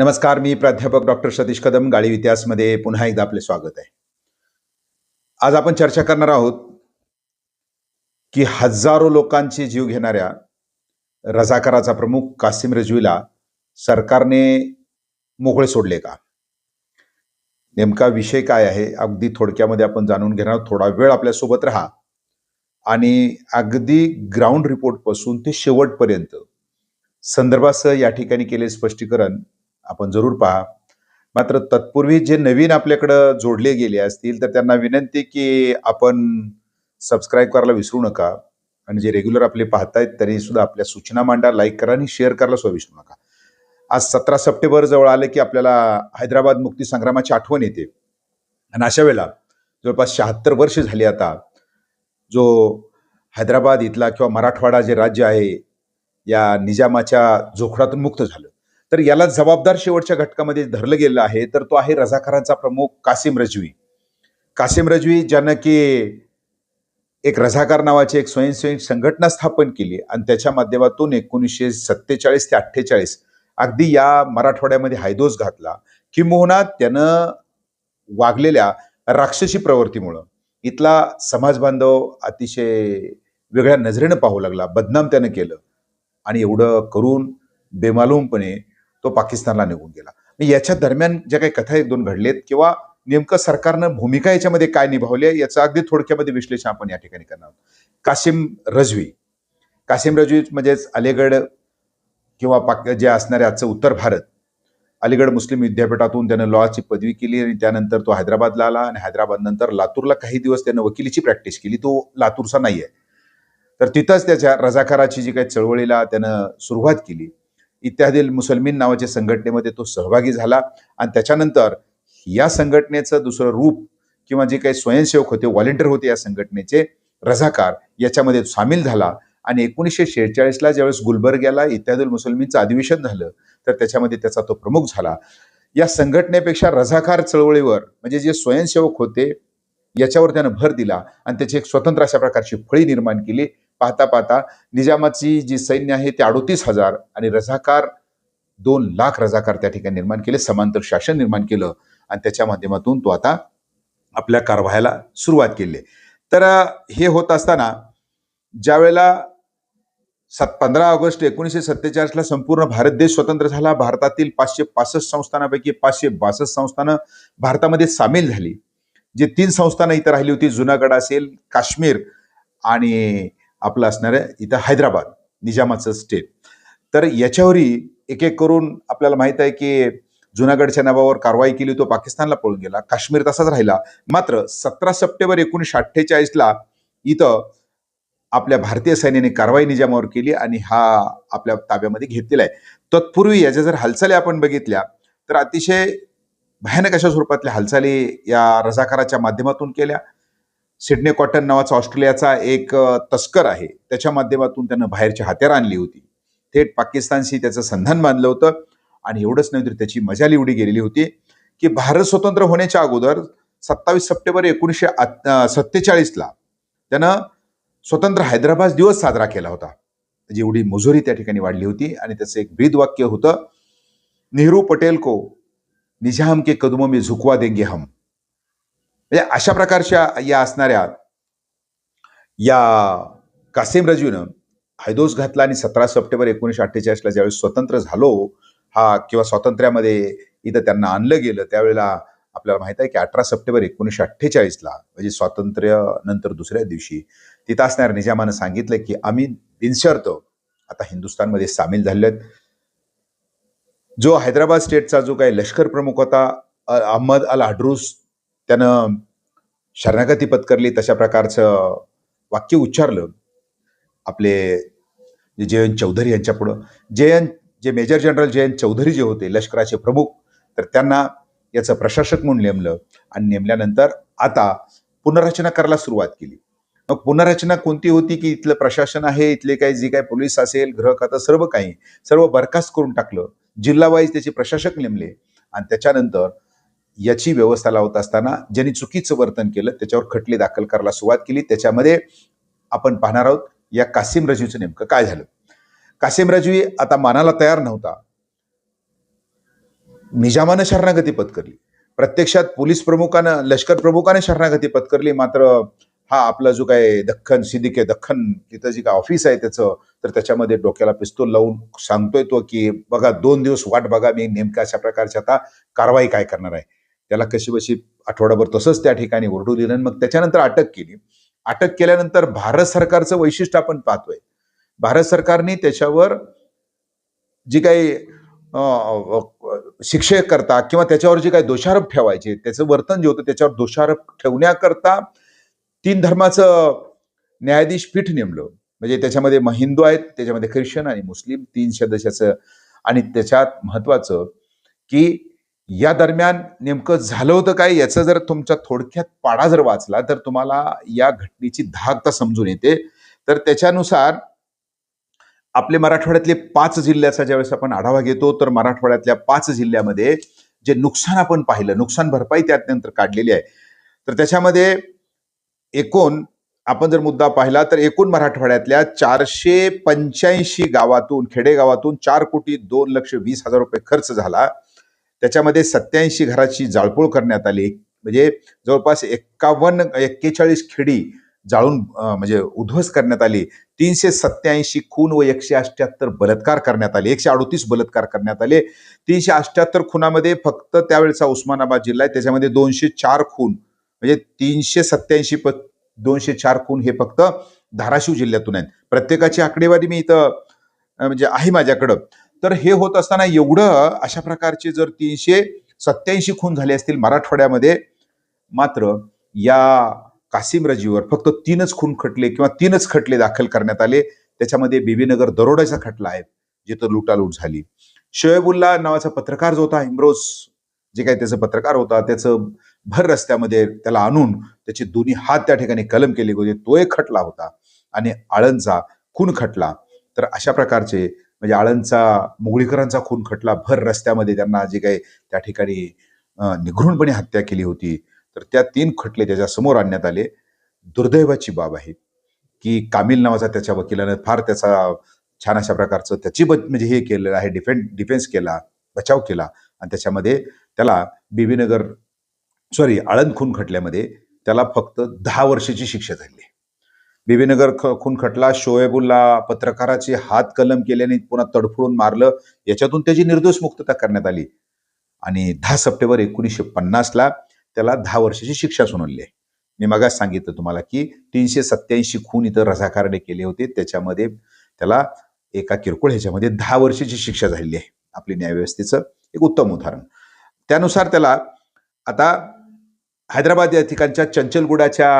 नमस्कार मी प्राध्यापक डॉक्टर सतीश कदम गाळी इतिहासमध्ये पुन्हा एकदा आपले स्वागत आहे. आज आपण चर्चा करणार आहोत की हजारो लोकांचे जीव घेणाऱ्या रजाकाराचा प्रमुख कासिम रजवीला सरकारने मोकळे सोडले का? नेमका विषय काय आहे? अगदी थोडक्यामध्ये आपण जाणून घेणार थोडा वेळ आपल्यासोबत राहा. आणि अगदी ग्राउंड रिपोर्टपासून ते शेवटपर्यंत संदर्भासह या ठिकाणी केले स्पष्टीकरण आपण जरूर पहा. मात्र तत्पूर्वी जे नवीन आपल्याकडं जोडले गेले असतील तर त्यांना विनंती की आपण सबस्क्राईब करायला विसरू नका आणि जे रेग्युलर आपले पाहतायत त्यांनी सुद्धा आपल्या सूचना मांडा लाईक करा आणि शेअर करायला सुद्धा विसरू नका. आज सतरा सप्टेंबर जवळ आले की आपल्याला हैदराबाद मुक्ती संग्रामाची आठवण येते. आणि अशा वेळेला जवळपास शहात्तर वर्ष झाली आता जो हैदराबाद इथला किंवा मराठवाडा जे राज्य आहे या निजामाच्या जोखडातून मुक्त झालं. तर याला जबाबदार शेवटच्या घटकामध्ये धरलं गेलं आहे तर तो आहे रझाकारांचा प्रमुख कासिम रजवी. कासिम रजवी ज्यानं की एक रझाकार नावाची एक स्वयंसेवी संघटना स्थापन केली आणि त्याच्या माध्यमातून एकोणीसशे सत्तेचाळीस ते अठ्ठेचाळीस अगदी या मराठवाड्यामध्ये हायदोस घातला किंबहुना त्यानं वागलेल्या राक्षसी प्रवृत्तीमुळं. इथला समाज बांधव अतिशय वेगळ्या नजरेनं पाहू लागला बदनाम त्यानं केलं. आणि एवढं करून बेमालूमपणे तो पाकिस्तानला निघून गेला. आणि याच्या दरम्यान ज्या काही कथा एक दोन घडलेत किंवा नेमकं सरकारनं भूमिका याच्यामध्ये काय निभावली आहे याचं अगदी थोडक्यामध्ये विश्लेषण आपण या ठिकाणी करणार आहोत. कासिम रजवी. कासिम रजवी म्हणजेच अलीगड किंवा पाक जे असणारे आजचं उत्तर भारत अलीगड मुस्लिम विद्यापीठातून त्यानं लॉची पदवी केली आणि त्यानंतर तो हैदराबादला आला आणि हैदराबाद नंतर लातूरला काही दिवस त्यानं वकिलीची प्रॅक्टिस केली. तो लातूरचा नाही आहे तर तिथंच त्याच्या रजाकाराची जी काही चळवळीला त्यानं सुरुवात केली. इत्यादी मुसलमीन नावाच्या संघटनेमध्ये तो सहभागी झाला आणि त्याच्यानंतर या संघटनेचं दुसरं रूप किंवा जे काही स्वयंसेवक होते व्हॉलेंटियर होते या संघटनेचे रझाकार याच्यामध्ये सामील झाला. आणि एकोणीसशे शेहेचाळीसला ज्यावेळेस गुलबर्ग्याला इत्यादी मुसलमीनचं अधिवेशन झालं तर त्याच्यामध्ये त्याचा तो प्रमुख झाला. या संघटनेपेक्षा रझाकार चळवळीवर म्हणजे जे स्वयंसेवक होते याच्यावर त्यानं भर दिला आणि त्याची एक स्वतंत्र अशा प्रकारची फळी निर्माण केली. पाहता पाहता निजामाची जी सैन्य आहे ते अडोतीस हजार आणि रझाकार दोन लाख रझाकार त्या ठिकाणी निर्माण केले समांतर शासन निर्माण केलं आणि त्याच्या माध्यमातून तो आता आपल्या कारवायाला सुरुवात केली. तर हे होत असताना ज्यावेळेला सात पंधरा ऑगस्ट एकोणीसशे सत्तेचाळीसला संपूर्ण भारत देश स्वतंत्र झाला भारतातील पाचशे पासष्ट संस्थानापैकी पाचशे बासष्ट संस्थानं भारतामध्ये सामील झाली. जे तीन संस्थानं इथं राहिली होती जुनागड असेल काश्मीर आणि आपलं असणारं इथं हैदराबाद निजामाचं स्टेट तर याच्यावरही एक एक करून आपल्याला माहीत आहे की जुनागडच्या नावावर कारवाई केली तो पाकिस्तानला पळून गेला काश्मीर तसाच राहिला. मात्र सतरा सप्टेंबर एकोणीसशे अठ्ठेचाळीसला इथं आपल्या भारतीय सैन्याने कारवाई निजामावर केली आणि हा आपल्या ताब्यामध्ये घेतलेला आहे. तत्पूर्वी याच्या जर हालचाली आपण बघितल्या तर अतिशय भयानक अशा स्वरूपातल्या हालचाली या रझाकाराच्या माध्यमातून केल्या. सिडने कॉटन नावाचा ऑस्ट्रेलियाचा एक तस्कर आहे. त्याच्या माध्यमातून त्यानं बाहेरची हत्यार आणली होती. थेट पाकिस्तानशी त्याचं संधान बांधलं होतं आणि एवढंच नाही तर त्याची मजा एवढी गेलेली होती की भारत स्वतंत्र होण्याच्या अगोदर सत्तावीस सप्टेंबर एकोणीसशे सत्तेचाळीसला त्यानं स्वतंत्र हैदराबाद दिवस साजरा केला होता. जेवढी एवढी मुजोरी त्या ठिकाणी वाढली होती आणि त्याचं एक ब्रीद वाक्य होतं नेहरू पटेल को निजाम के कदमों में झुकवा देंगे हम. म्हणजे अशा प्रकारच्या या असणाऱ्या या कासिम रजवीनं हैदोस घातला आणि सतरा सप्टेंबर एकोणीसशे अठ्ठेचाळीसला ज्यावेळेस स्वतंत्र झालो हा किंवा स्वातंत्र्यामध्ये इथं त्यांना आणलं गेलं त्यावेळेला आपल्याला माहीत आहे की अठरा सप्टेंबर एकोणीसशे अठ्ठेचाळीसला म्हणजे स्वातंत्र्य नंतर दुसऱ्या दिवशी तिथं असणाऱ्या निजामानं सांगितलं की आम्ही बिनशर्त आता हिंदुस्थानमध्ये सामील झाले जो हैदराबाद स्टेटचा जो काही लष्कर प्रमुख होता अहमद अल अड्रूस त्यानं शरणागती पत्करली तशा प्रकारचं वाक्य उच्चारलं. आपले जयंत चौधरी यांच्या पुढं. जयंत जे मेजर जनरल जयंत चौधरी जे होते लष्कराचे प्रमुख तर त्यांना याचं प्रशासक म्हणून नेमलं आणि नेमल्यानंतर आता पुनर्रचना करायला सुरुवात केली. मग पुनर्रचना कोणती होती की इथलं प्रशासन आहे इथले काही जे काही पोलीस असेल गृह खातं सर्व काही सर्व बरखास्त करून टाकलं. जिल्हावाईज त्याचे प्रशासक नेमले आणि त्याच्यानंतर याची व्यवस्था लावत असताना ज्यांनी चुकीचं वर्तन केलं त्याच्यावर खटले दाखल करायला सुरुवात केली. त्याच्यामध्ये आपण पाहणार आहोत या कासिम रजवीचं नेमकं काय झालं? कासिम रजवी आता मानाला तयार नव्हता. निजामानं शरणागती पत्करली. प्रत्यक्षात पोलीस प्रमुखानं लष्कर प्रमुखाने शरणागती पत्करली. मात्र हा आपला जो काय दख्खन सिद्दीके दख्खन तिथं जी काय ऑफिस आहे त्याचं तर त्याच्यामध्ये डोक्याला पिस्तूल लावून सांगतोय तो की बघा दोन दिवस वाट बघा मी नेमक्या अशा प्रकारची आता कारवाई काय करणार आहे. त्याला कशी बशी आठवडाभर तसंच त्या ठिकाणी ओरडू दिलं आणि मग त्याच्यानंतर अटक केली. अटक केल्यानंतर भारत सरकारचं वैशिष्ट्य आपण पाहतोय. भारत सरकारने त्याच्यावर जी काही शिक्षे करता किंवा त्याच्यावर जे काही दोषारोप ठेवायचे त्याचं वर्तन जे होतं त्याच्यावर दोषारोप ठेवण्याकरता तीन धर्माचं न्यायाधीश पीठ नेमलं. म्हणजे त्याच्यामध्ये म- हिंदू आहेत त्याच्यामध्ये ख्रिश्चन आणि मुस्लिम तीन सदस्याचं आणि त्याच्यात महत्वाचं की या दरम्यान नेमकं झालं होतं काय? याचा जर तुमच्या थोडक्यात पाडा जर वाचला तर तुम्हाला या घटनेची धाकता समजून येते. तर त्याच्यानुसार आपले मराठवाड्यातले पाच जिल्ह्याचा ज्यावेळेस आपण आढावा घेतो तर मराठवाड्यातल्या पाच जिल्ह्यामध्ये जे नुकसान आपण पाहिलं नुकसान भरपाई त्यात नंतर काढलेली आहे. तर त्याच्यामध्ये एकूण आपण जर मुद्दा पाहिला तर एकूण मराठवाड्यातल्या चारशे पंच्याऐंशी गावातून खेडेगावातून चार कोटी दोन लक्ष वीस हजार रुपये खर्च झाला. त्याच्यामध्ये सत्याऐंशी घराची जाळपोळ करण्यात आली. म्हणजे जवळपास एक्कावन्न एक्केचाळीस खेडी जाळून म्हणजे उद्ध्वस्त करण्यात आली. तीनशे सत्याऐंशी खून व एकशे अष्ट्याहत्तर बलात्कार करण्यात आले. एकशे अडोतीस बलात्कार करण्यात आले. तीनशे अष्ट्याहत्तर खुनामध्ये फक्त त्यावेळेचा उस्मानाबाद जिल्हा आहे. त्याच्यामध्ये दोनशे चार खून म्हणजे तीनशे सत्याऐंशी प दोनशे चार खून हे फक्त धाराशिव जिल्ह्यातून आहेत. प्रत्येकाची आकडेवारी मी इथं म्हणजे आहे माझ्याकडं. तर हे होत असताना एवढं अशा प्रकारचे जर तीनशे सत्याऐंशी खून झाले असतील मराठवाड्यामध्ये मात्र या कासिम रजीवर फक्त तीनच खून खटले किंवा तीनच खटले दाखल करण्यात आले. त्याच्यामध्ये बीबीनगर दरोड्याचा खटला आहे जिथं लुटालूट झाली. शोएबुल्ला नावाचा पत्रकार जो होता इम्रोज जे काही त्याचं पत्रकार होता त्याचं भर रस्त्यामध्ये त्याला आणून त्याचे दोन्ही हात त्या ठिकाणी कलम केले होते. तो एक खटला होता आणि आळंदचा खून खटला. तर अशा प्रकारचे म्हणजे आळंदचा मुगळीकरांचा खून खटला भर रस्त्यामध्ये त्यांना जे काही त्या ठिकाणी निघृणपणे हत्या केली होती. तर त्या तीन खटले त्याच्यासमोर आणण्यात आले. दुर्दैवाची बाब आहे की कामिल नावाचा त्याच्या वकिलानं फार त्याचा छान अशा प्रकारचं त्याची ब- म्हणजे हे केलेलं आहे डिफेंड डिफेन्स केला बचाव केला. आणि त्याच्यामध्ये त्याला बीबीनगर सॉरी आळंद खून खटल्यामध्ये त्याला फक्त दहा वर्षाची शिक्षा झाली बीबीनगर ख खून खटला शोएबुल्ला पत्रकाराचे हात कलम केल्याने पुन्हा तडफडून मारलं. याच्यातून त्याची निर्दोष मुक्तता करण्यात आली. आणि दहा सप्टेंबर एकोणीसशे पन्नासला त्याला दहा वर्षाची शिक्षा सुनावली आहे. मी मगाच सांगितलं तुम्हाला की तीनशे सत्याऐंशी खून इथं रझाकाराने केले होते. त्याच्यामध्ये त्याला एका किरकोळ ह्याच्यामध्ये दहा वर्षाची शिक्षा झालेली आहे. आपली न्यायव्यवस्थेचं एक उत्तम उदाहरण. त्यानुसार त्याला आता हैदराबाद या ठिकाणच्या चंचलगुडाच्या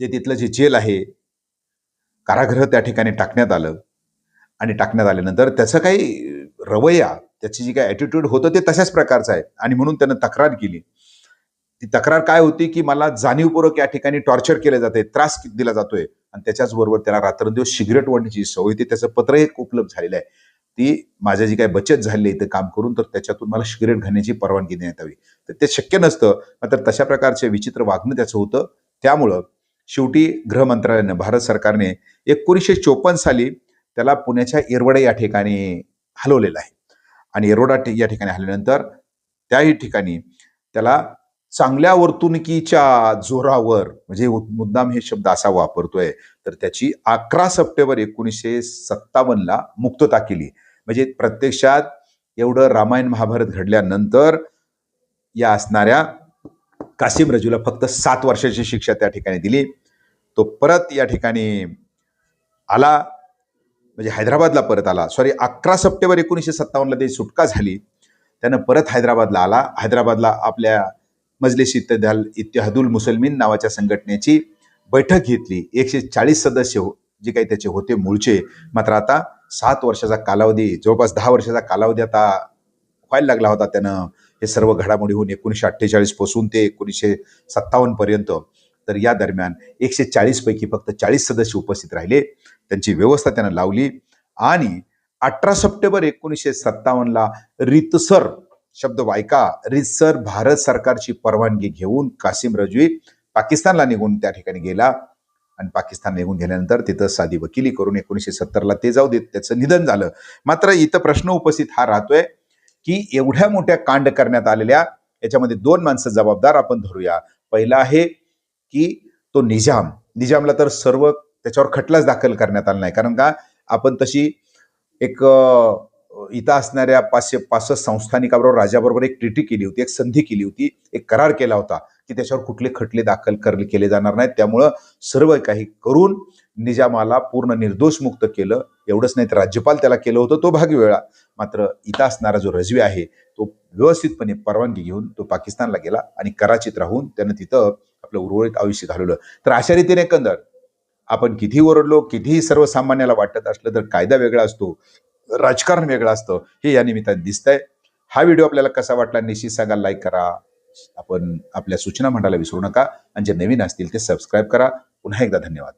जे तिथलं जे जेल आहे कारागृह त्या ठिकाणी टाकण्यात आलं. आणि टाकण्यात आल्यानंतर त्याचं काही रवैया त्याची जी काही ॲटिट्यूड होतं ते तशाच प्रकारचं आहे. आणि म्हणून त्यानं तक्रार केली. ती तक्रार काय होती की मला जाणीवपूर्वक या ठिकाणी टॉर्चर केलं जाते त्रास दिला जातोय. आणि त्याच्याच बरोबर त्याला रात्रंदिवस सिगरेट ओढण्याची सवय होती. त्याचं पत्र एक उपलब्ध झालेलं आहे. ती माझ्या जी काही बचत झाली आहे इथं काम करून तर त्याच्यातून मला सिगरेट घालण्याची परवानगी देण्यात यावी तर ते शक्य नसतं. मात्र तशा प्रकारचे विचित्र वागणं त्याचं होतं. त्यामुळं शेवटी गृहमंत्रालयानं भारत सरकारने एकोणीसशे चोपन्न साली त्याला पुण्याच्या येरवडा या ठिकाणी हलवलेलं आहे. आणि येरवडा या ठिकाणी हलल्यानंतर त्याही ठिकाणी त्याला चांगल्या वर्तणुकीच्या जोरावर म्हणजे मुद्दाम हे शब्द असा वापरतोय तर त्याची अकरा सप्टेंबर एकोणीसशे सत्तावन्नला मुक्तता केली. म्हणजे प्रत्यक्षात एवढं रामायण महाभारत घडल्यानंतर या असणाऱ्या कासिम रजूला फक्त सात वर्षाची शिक्षा त्या ठिकाणी दिली. तो परत या ठिकाणी आला म्हणजे हैदराबादला परत आला. सॉरी अकरा सप्टेंबर एकोणीसशे सत्तावन्नला त्याची सुटका झाली. त्यानं परत हैदराबादला आला. हैदराबादला आपल्या मजलिस इत्तेहाल इत्तेहादुल मुसलमीन नावाच्या संघटनेची बैठक घेतली. एकशे चाळीस सदस्य हो- जे काही त्याचे होते मूळचे मात्र आता सात वर्षाचा कालावधी जवळपास दहा वर्षाचा कालावधी आता व्हायला लागला होता. त्यानं हे सर्व घडामोडी होऊन एकोणीसशे अठ्ठेचाळीसपासून ते एकोणीसशे सत्तावन्न पर्यंत तर या दरम्यान एकशे चाळीसपैकी फक्त चाळीस सदस्य उपस्थित राहिले. त्यांची व्यवस्था त्यानं लावली. आणि अठरा सप्टेंबर एकोणीसशे सत्तावन्नला रितसर शब्द वायका रितसर भारत सरकारची परवानगी घेऊन कासिम रजवी पाकिस्तानला निघून त्या ठिकाणी गेला. आणि पाकिस्तान निघून गेल्यानंतर तिथं साधी वकिली करून एकोणीसशे सत्तरला ते जाऊ देत त्याचं निधन झालं. मात्र इथं प्रश्न उपस्थित हा राहतोय की एवढ्या मोठ्या कांड करण्यात आलेल्या याच्यामध्ये दोन माणसं जबाबदार आपण धरूया. पहिला आहे की तो निजाम. निजामला तर सर्व त्याच्यावर खटलाच दाखल करण्यात आला नाही. कारण का? आपण तशी एक इथं असणाऱ्या पाचशे पासष्ट संस्थानिकाबरोबर राजाबरोबर एक ट्रिटी केली होती एक संधी केली होती एक करार केला होता की त्याच्यावर कुठले खटले दाखल कर केले जाणार नाहीत. त्यामुळं सर्व काही करून निजामाला पूर्ण निर्दोष मुक्त केलं. एवढंच नाही तर राज्यपाल त्याला केलं होतं तो भाग वेळा. मात्र इथं असणारा जो रजवी आहे तो व्यवस्थितपणे परवानगी घेऊन तो पाकिस्तानला गेला आणि कराचीत राहून त्यानं तिथं आपलं उर्वरित आयुष्य घालवलं. तर अशा रीतीने एकंदर आपण किती ओरडलो कितीही सर्वसामान्याला वाटत असलं तर कायदा वेगळा असतो राजकारण वेगळं असतं हे या निमित्ताने दिसतंय. हा व्हिडिओ आपल्याला कसा वाटला निश्चित सांगा लाईक करा. आपण आपल्या सूचना म्हणायला विसरू नका. आणि जे नवीन असतील ते सबस्क्राईब करा. पुन्हा एकदा धन्यवाद.